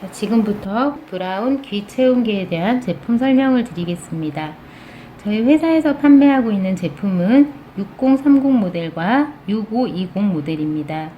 자, 지금부터 브라운 귀 채운기에 대한 제품 설명을 드리겠습니다. 저희 회사에서 판매하고 있는 제품은 6030 모델과 6520 모델입니다.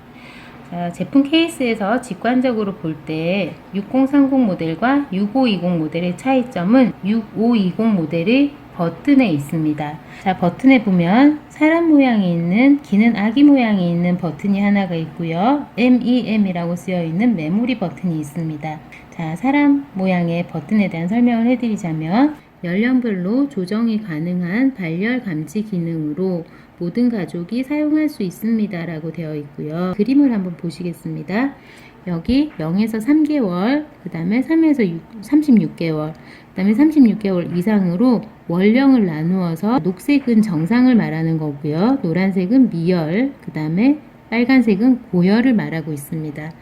자, 제품 케이스에서 직관적으로 볼 때 6030 모델과 6520 모델의 차이점은 6520 모델의 버튼에 있습니다. 자, 버튼에 보면 사람 모양이 있는 기는 아기 모양이 있는 버튼이 하나가 있고요. MEM이라고 쓰여 있는 메모리 버튼이 있습니다. 자, 사람 모양의 버튼에 대한 설명을 해드리자면 연령별로 조정이 가능한 발열 감지 기능으로 모든 가족이 사용할 수 있습니다. 라고 되어 있고요. 그림을 한번 보시겠습니다. 여기 0에서 3개월, 그 다음에 3에서 36개월, 그 다음에 36개월 이상으로 원령을 나누어서 녹색은 정상을 말하는 거고요. 노란색은 미열, 그 다음에 빨간색은 고열을 말하고 있습니다.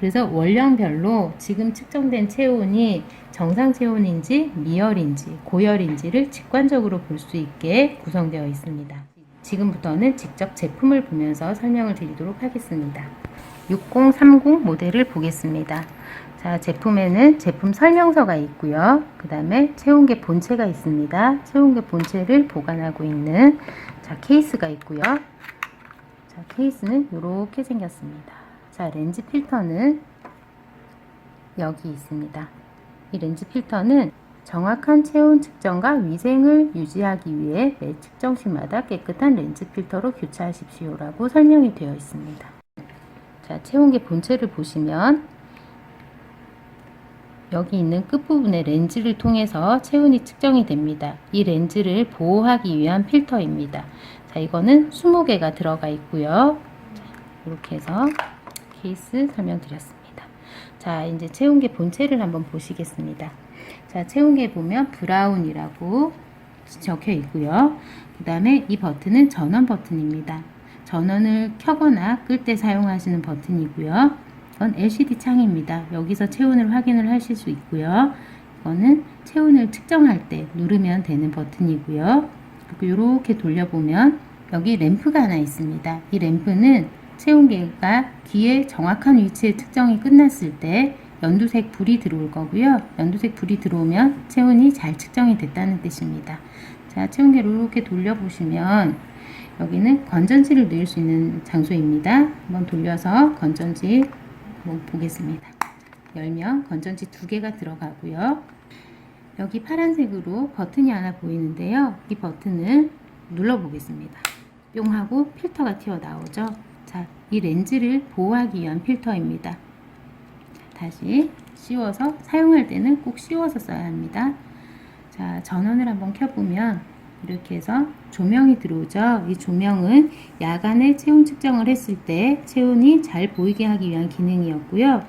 그래서 원령별로 지금 측정된 체온이 정상 체온인지 미열인지 고열인지를 직관적으로 볼 수 있게 구성되어 있습니다. 지금부터는 직접 제품을 보면서 설명을 드리도록 하겠습니다. 6030 모델을 보겠습니다. 자, 제품에는 제품 설명서가 있고요. 그 다음에 체온계 본체가 있습니다. 체온계 본체를 보관하고 있는 자, 케이스가 있고요. 자, 케이스는 이렇게 생겼습니다. 자, 렌즈 필터는 여기 있습니다. 이 렌즈 필터는 정확한 체온 측정과 위생을 유지하기 위해 매 측정식마다 깨끗한 렌즈 필터로 교체하십시오 라고 설명이 되어 있습니다. 자, 체온계 본체를 보시면 여기 있는 끝부분에 렌즈를 통해서 체온이 측정이 됩니다. 이 렌즈를 보호하기 위한 필터입니다. 자, 이거는 20개가 들어가 있고요. 자, 이렇게 해서 케이스 설명드렸습니다. 자, 이제 체온계 본체를 한번 보시겠습니다. 자, 체온계 보면 브라운이라고 적혀 있고요. 그 다음에 이 버튼은 전원 버튼입니다. 전원을 켜거나 끌 때 사용하시는 버튼이고요. 이건 LCD 창입니다. 여기서 체온을 확인을 하실 수 있고요. 이거는 체온을 측정할 때 누르면 되는 버튼이고요. 이렇게 돌려보면 여기 램프가 하나 있습니다. 이 램프는 체온계가 귀의 정확한 위치에 측정이 끝났을 때 연두색 불이 들어올 거고요. 연두색 불이 들어오면 체온이 잘 측정이 됐다는 뜻입니다. 자, 체온계를 이렇게 돌려보시면 여기는 건전지를 넣을 수 있는 장소입니다. 한번 돌려서 건전지 한번 보겠습니다. 열면 건전지 두 개가 들어가고요. 여기 파란색으로 버튼이 하나 보이는데요. 이 버튼을 눌러보겠습니다. 뿅 하고 필터가 튀어나오죠. 자, 이 렌즈를 보호하기 위한 필터입니다. 다시 씌워서 사용할 때는 꼭 씌워서 써야 합니다. 자, 전원을 한번 켜보면 이렇게 해서 조명이 들어오죠. 이 조명은 야간에 체온 측정을 했을 때 체온이 잘 보이게 하기 위한 기능이었고요.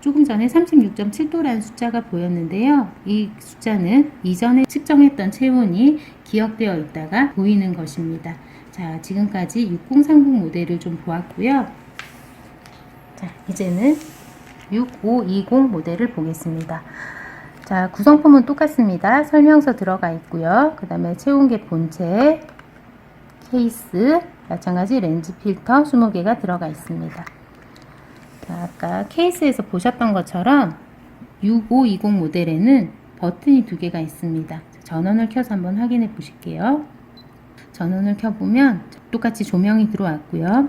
조금 전에 36.7도라는 숫자가 보였는데요. 이 숫자는 이전에 측정했던 체온이 기억되어 있다가 보이는 것입니다. 자, 지금까지 6030 모델을 좀 보았고요. 자, 이제는 6520 모델을 보겠습니다. 자, 구성품은 똑같습니다. 설명서 들어가 있고요. 그 다음에 체온계 본체, 케이스, 마찬가지 렌즈 필터 20개가 들어가 있습니다. 자, 아까 케이스에서 보셨던 것처럼 6520 모델에는 버튼이 두 개가 있습니다. 전원을 켜서 한번 확인해 보실게요. 전원을 켜보면 똑같이 조명이 들어왔고요.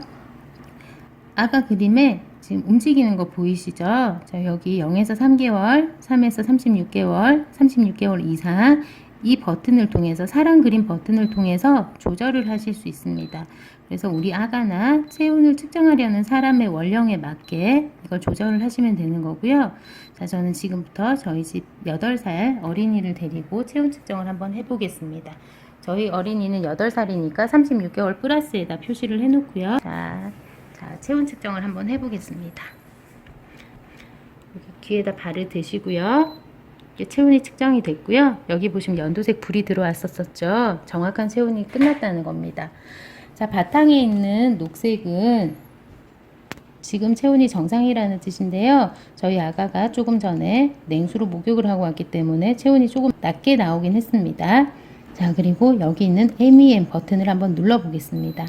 아까 그림에 지금 움직이는 거 보이시죠? 자, 여기 0에서 3개월, 3에서 36개월, 36개월 이상 이 버튼을 통해서 사람 그림 버튼을 통해서 조절을 하실 수 있습니다. 그래서 우리 아가나 체온을 측정하려는 사람의 원령에 맞게 이걸 조절을 하시면 되는 거고요. 자, 저는 지금부터 저희 집 8살 어린이를 데리고 체온 측정을 한번 해보겠습니다. 저희 어린이는 8살이니까 36개월 플러스에다 표시를 해놓고요. 자, 자, 체온 측정을 한번 해보겠습니다. 귀에다 발을 대시고요. 이게 체온이 측정이 됐고요. 여기 보시면 연두색 불이 들어왔었었죠. 정확한 체온이 끝났다는 겁니다. 자, 바탕에 있는 녹색은 지금 체온이 정상이라는 뜻인데요. 저희 아가가 조금 전에 냉수로 목욕을 하고 왔기 때문에 체온이 조금 낮게 나오긴 했습니다. 자, 그리고 여기 있는 MEM 버튼을 한번 눌러 보겠습니다.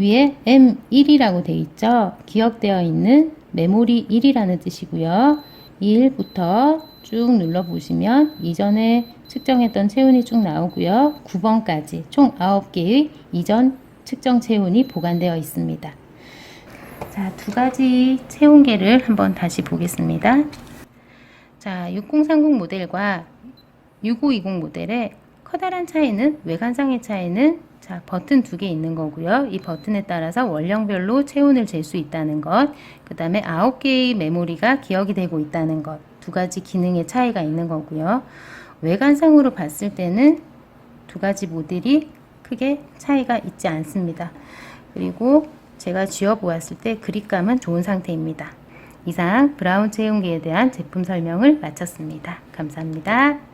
위에 M1이라고 되어 있죠. 기억되어 있는 메모리 1이라는 뜻이고요. 1부터 쭉 눌러보시면 이전에 측정했던 체온이 쭉 나오고요. 9번까지 총 9개의 이전 측정 체온이 보관되어 있습니다. 자, 두 가지 체온계를 한번 다시 보겠습니다. 자, 6030 모델과 6520 모델의 커다란 차이는 외관상의 차이는 자, 버튼 두 개 있는 거고요. 이 버튼에 따라서 원령별로 체온을 잴 수 있다는 것. 그 다음에 9개의 메모리가 기억이 되고 있다는 것. 두 가지 기능의 차이가 있는 거고요. 외관상으로 봤을 때는 두 가지 모델이 크게 차이가 있지 않습니다. 그리고 제가 쥐어 보았을 때 그립감은 좋은 상태입니다. 이상 브라운 체온계에 대한 제품 설명을 마쳤습니다. 감사합니다.